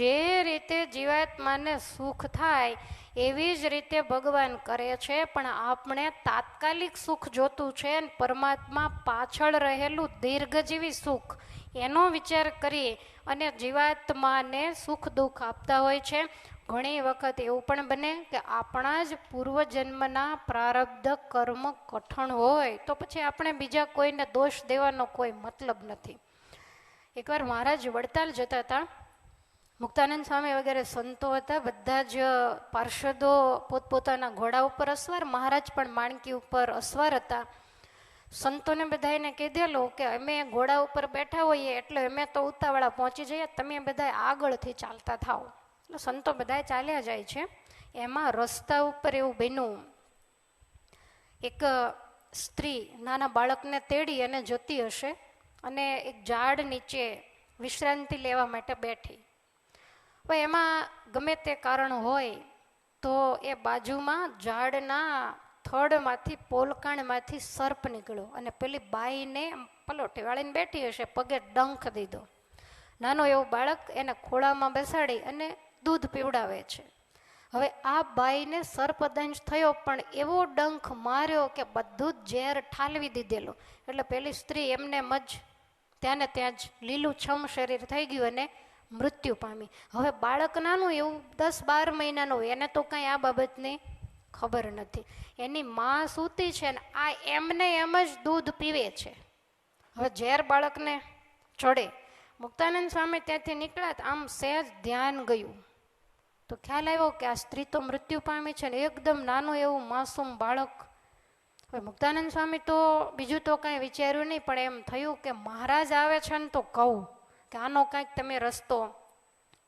જે રીતે જીવાત્માને સુખ થાય, એવી જ રીતે ભગવાન કરે છે. પણ આપણે તાત્કાલિક સુખ જોતું છે અને પરમાત્મા પાછળ રહેલું દીર્ઘજીવી સુખ, એનો વિચાર કરી અને જીવાત્માને સુખ દુઃખ આપતા હોય છે. ઘણી વખત એવું પણ બને કે આપણા જ પૂર્વજન્મના પ્રારબ્ધ કર્મ કઠણ હોય, તો પછી આપણે બીજા કોઈને દોષ દેવાનો કોઈ મતલબ નથી. એકવાર મહારાજ વડતાલ જતા હતા. મુક્તાનંદ સ્વામી વગેરે સંતો હતા. બધા જ પાર્ષદો પોતપોતાના ઘોડા ઉપર અસવાર, મહારાજ પણ માણકી ઉપર અસવાર હતા. સંતોને બધાને કીધેલું કે અમે ઘોડા ઉપર બેઠા હોઈએ એટલે અમે તો ઉતાવળા પહોંચી જઈએ, તમે બધા આગળથી ચાલતા થાઓ. એટલે સંતો બધા ચાલ્યા જાય છે. એમાં રસ્તા ઉપર એવું બન્યું. એક સ્ત્રી નાના બાળકને તેડી અને જતી હશે અને એક ઝાડ નીચે વિશ્રાંતિ લેવા માટે બેઠી. હવે એમાં ગમે તે કારણ હોય, તો એ બાજુમાં ઝાડના થડમાંથી, પોલકાણમાંથી સર્પ નીકળ્યો અને પેલી બાઈને પલોઠી વાળીને બેઠી હશે, પગે ડંખ દીધો. નાનો એવો બાળક એને ખોળામાં બેસાડી અને દૂધ પીવડાવે છે. હવે આ બાઈને સર્પદંશ થયો, પણ એવો ડંખ માર્યો કે બધું જ ઝેર ઠાલવી દીધેલું. એટલે પેલી સ્ત્રી એમને મજ ત્યાં ને ત્યાં જ લીલું છમ શરીર થઈ ગયું અને મૃત્યુ પામી. હવે બાળક નાનું એવું દસ બાર મહિનાનું એને તો કાંઈ આ બાબતની ખબર નથી. એની માં સૂતી છે ને, આ એમને એમ જ દૂધ પીવે છે. હવે ઝેર બાળકને ચડે. મુક્તાનંદ સ્વામી ત્યાંથી નીકળ્યા આમ સહેજ ધ્યાન ગયું. તો ખ્યાલ આવ્યો કે આ સ્ત્રી તો મૃત્યુ પામી છે ને, એકદમ નાનું એવું માસૂમ બાળક. હવે મુક્તાનંદ સ્વામી તો બીજું તો કાંઈ વિચાર્યું નહીં, પણ એમ થયું કે મહારાજ આવે છે ને તો કહું. કે આનો કાંઈક તમે રસ્તો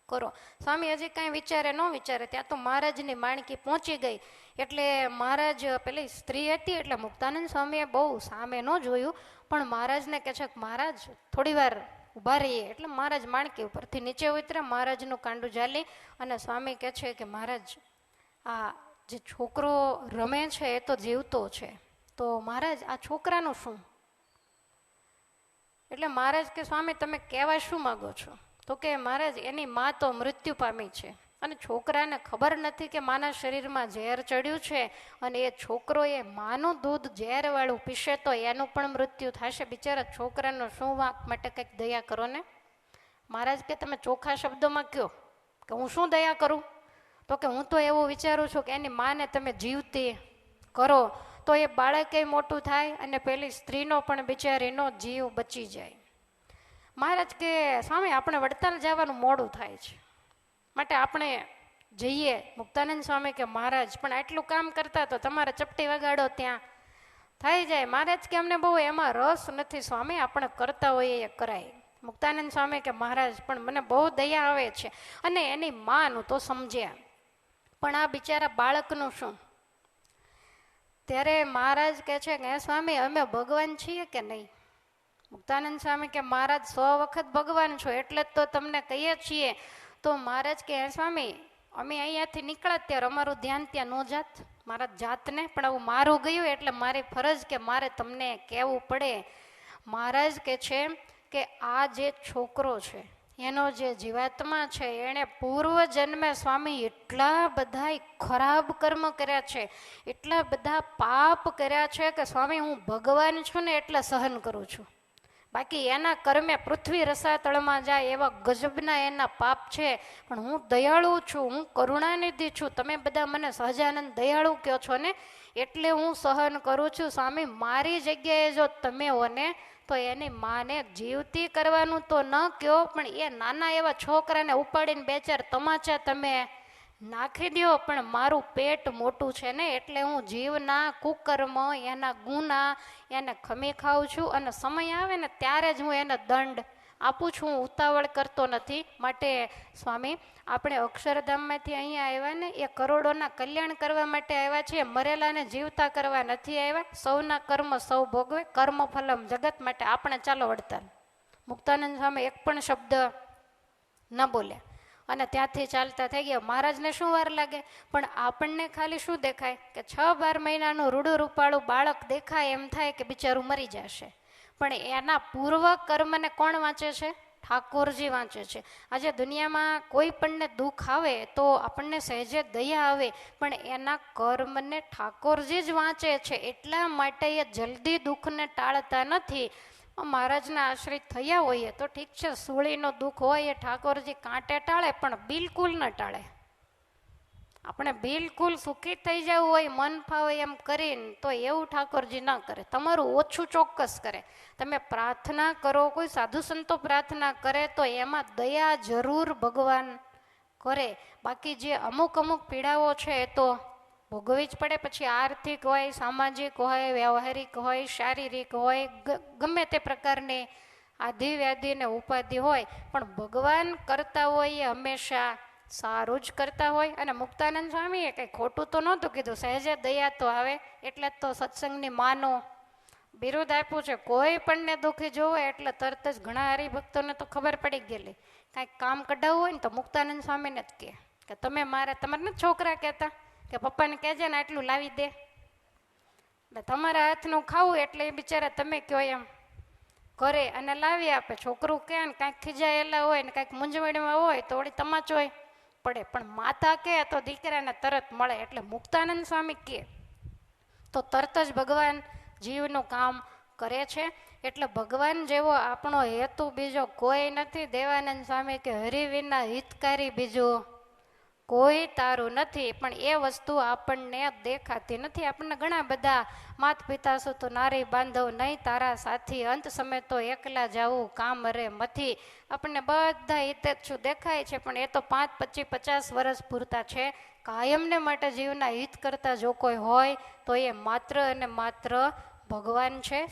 કરો. સ્વામી હજી કાંઈ વિચારે ન વિચારે, ત્યાં તો મહારાજની માણકી પહોંચી ગઈ. એટલે મહારાજ પેલી સ્ત્રી હતી, એટલે મુક્તાનંદ સ્વામીએ બહુ સામે ન જોયું, પણ મહારાજને કહે છે કે મહારાજ, થોડી વાર ઊભા રહીએ. એટલે મહારાજ માણકી ઉપરથી નીચે ઉતરે મહારાજનું કાંડું ઝાલી અને સ્વામી કહે છે કે મહારાજ, આ જે છોકરો રમે છે એ તો જીવતો છે. તો મહારાજ, આ છોકરાનું શું એટલે મહારાજ કે, સ્વામી, તમે કહેવા શું માગો છો? તો કે, મહારાજ, એની મા તો મૃત્યુ પામી છે અને છોકરાને ખબર નથી કે માના શરીરમાં ઝેર ચડ્યું છે અને એ છોકરો એ માનું દૂધ ઝેરવાળું પીશે તો એનું પણ મૃત્યુ થશે. બિચારા છોકરાનો શું વાંક માટે કંઈક દયા કરો ને? મહારાજ કે, તમે ચોખ્ખા શબ્દોમાં કહો કે હું શું દયા કરું? તો કે, હું તો એવું વિચારું છું કે એની માને તમે જીવતી કરો તો એ બાળકે મોટું થાય અને પેલી સ્ત્રીનો પણ બિચારીનો જીવ બચી જાય. મહારાજ કે, સ્વામી, આપણે વડતાલ જવાનું મોડું થાય છે. માટે આપણે જઈએ. મુક્તાનંદ સ્વામી કે, મહારાજ, પણ આટલું કામ કરતા તો તમારે ચપટી વગાડો ત્યાં. થઈ જાય. મહારાજ કે, અમને બહુ એમાં રસ નથી સ્વામી. આપણે કરતા હોઈએ એ કરાય. મુક્તાનંદ સ્વામી કે, મહારાજ, પણ મને બહુ દયા આવે છે અને એની માનું તો સમજ્યા. પણ આ બિચારા બાળકનું શું? ત્યારે મહારાજ કહે છે કે સ્વામી, અમે ભગવાન છીએ કે નહીં? મુક્તાનંદ સ્વામી કે, મહારાજ, સો વખત ભગવાન છો, એટલે જ તો તમને કહીએ છીએ. તો મહારાજ કે હે સ્વામી, અમે અહીંયાથી નીકળ્યા ત્યારે અમારું ધ્યાન ત્યાં ન જાત. મારા જાતને પણ આવું મારું ગયું, એટલે મારી ફરજ કે મારે તમને કહેવું પડે. મહારાજ કે છે કે, આ જે છોકરો છે એનો જે જીવાત્મા છે, એણે પૂર્વ જન્મે સ્વામી એટલા બધા ખરાબ કર્મ કર્યા છે, એટલા બધા પાપ કર્યા છે કે સ્વામી હું ભગવાન છું ને એટલે સહન કરું છું. બાકી એના કર્મે પૃથ્વી રસાતળમાં જાય એવા ગજબના એના પાપ છે. પણ હું દયાળુ છું, હું કરુણાનિધિ છું. તમે બધા મને સહજાનંદ દયાળુ કહો છો ને? એટલે હું સહન કરું છું. સ્વામી, મારી જગ્યાએ જો તમે હો ને, તો એની માને જીવતી કરવાનું તો ન કહો, પણ એ નાના એવા છોકરાને ઉપાડીને બે ચાર તમાચા તમે નાખી દો પણ મારું પેટ મોટું છે ને, એટલે હું જીવના કુકર્મ, એના ગુના, એને ખમી ખાઉં છું અને સમય આવે ને ત્યારે જ હું એને દંડ આપું છું. હું ઉતાવળ કરતો નથી. માટે સ્વામી, આપણે અક્ષરધામમાંથી અહીંયા આવ્યા ને, એ કરોડોના કલ્યાણ કરવા માટે આવ્યા છીએ. મરેલાને જીવતા કરવા નથી આવ્યા. સૌના કર્મ સૌ ભોગવે. કર્મ ફલમ જગત માટે આપણે ચાલો વડતાલ મુક્તાનંદ સ્વામી એક પણ શબ્દ ન બોલ્યા. અને ત્યાંથી ચાલતા થઈ ગયા. મહારાજને શું વાર લાગે? પણ આપણને ખાલી શું દેખાય? કે છ બાર મહિનાનું રૂડું રૂપાળું બાળક દેખાય એમ થાય કે બિચારું મરી જશે. પણ એના પૂર્વ કર્મને કોણ વાંચે છે? ઠાકોરજી વાંચે છે. આજે દુનિયામાં કોઈ પણને દુઃખ આવે તો આપણને સહેજે દયા આવે, પણ એના કર્મને ઠાકોરજી જ વાંચે છે. એટલા માટે એ જલ્દી દુઃખને ટાળતા નથી. મહારાજના આશ્રિત થયા હોઈએ તો ઠીક છે, સૂળીનો દુઃખ હોય એ ઠાકોરજી કાંટે ટાળે, પણ બિલકુલ ન ટાળે. આપણે બિલકુલ સુખી થઈ જવું હોય, મન ફાવે એમ કરીને, તો એવું ઠાકોરજી ના કરે. તમારું ઓછું ચોક્કસ કરે. તમે પ્રાર્થના કરો, કોઈ સાધુ સંતો પ્રાર્થના કરે, તો એમાં દયા જરૂર ભગવાન કરે. બાકી જે અમુક અમુક પીડાઓ છે, એ તો ભોગવવી જ પડે. પછી આર્થિક હોય, સામાજિક હોય, વ્યવહારિક હોય, શારીરિક હોય ગમે તે પ્રકારની આધિ વ્યાધિ ને ઉપાધિ હોય. પણ ભગવાન કરતા હોય એ હંમેશા સારું જ કરતા હોય. અને મુક્તાનંદ સ્વામીએ કંઈ ખોટું તો નહોતું કીધું. સહેજે દયા તો આવે. એટલે જ તો સત્સંગની માનો બિરુદ આપ્યું છે. કોઈ પણને દુઃખી જોવે એટલે તરત જ ઘણા હરિભક્તોને તો ખબર પડી ગયેલી. કાંઈક કામ કઢાવવું હોય ને તો મુક્તાનંદ સ્વામીને જ કહે. કે તમે મારા, તમારે છોકરા કહેતા. કે પપ્પાને કહેજે ને આટલું લાવી દે. તમારા હાથનું ખાવું એટલે એ બિચારા તમે કહો એમ. કરે અને લાવી આપે. છોકરું કે ને કાંઈક ખીજાયેલા હોય ને કાંઈક મૂંઝવણીમાં હોય તો વળી તમાચોય પડે. પણ માતા કહે તો દીકરાને તરત મળે. એટલે મુક્તાનંદ સ્વામી કહે, તો તરત જ ભગવાન જીવનું કામ કરે છે. એટલે ભગવાન જેવો આપણો હેતુ બીજો કોઈ નથી. દેવાનંદ સ્વામી કે હરિ વિના હિતકારી બીજું. કોઈ તારું નથી, પણ એ વસ્તુ આપણને દેખાતી નથી. આપણને ઘણા બધા માત પિતા સુ તો નારી બાંધવ નહીં, તારા સાથી અંત સમય તો એકલા જાવું કામ રે મથી. આપણને બધા હિતેચ્છુ દેખાય છે, પણ એ તો પાંચ પચીસ પચાસ વર્ષ પૂરતા છે. કાયમને માટે જીવના હિત કરતા જો કોઈ હોય, તો એ માત્ર અને માત્ર ભગવાન છે.